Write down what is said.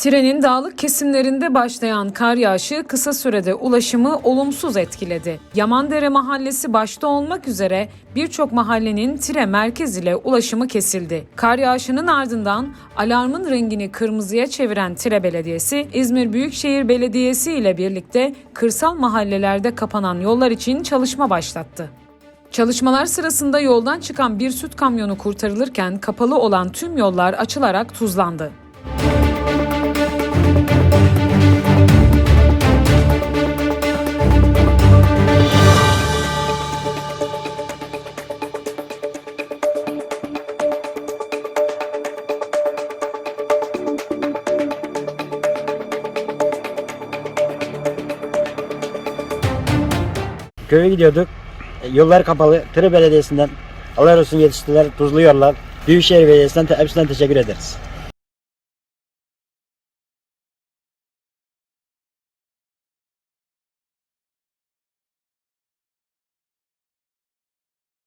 Trenin dağlık kesimlerinde başlayan kar yağışı kısa sürede ulaşımı olumsuz etkiledi. Yamandere Mahallesi başta olmak üzere birçok mahallenin Tire merkez ile ulaşımı kesildi. Kar yağışının ardından alarmın rengini kırmızıya çeviren Tire Belediyesi, İzmir Büyükşehir Belediyesi ile birlikte kırsal mahallelerde kapanan yollar için çalışma başlattı. Çalışmalar sırasında yoldan çıkan bir süt kamyonu kurtarılırken kapalı olan tüm yollar açılarak tuzlandı. Köye gidiyorduk. E, Yollar kapalı. Tırı Belediyesi'nden Allah olsun yetiştiler, tuzluyorlar. Büyükşehir Belediyesi'nden hepsinden teşekkür ederiz.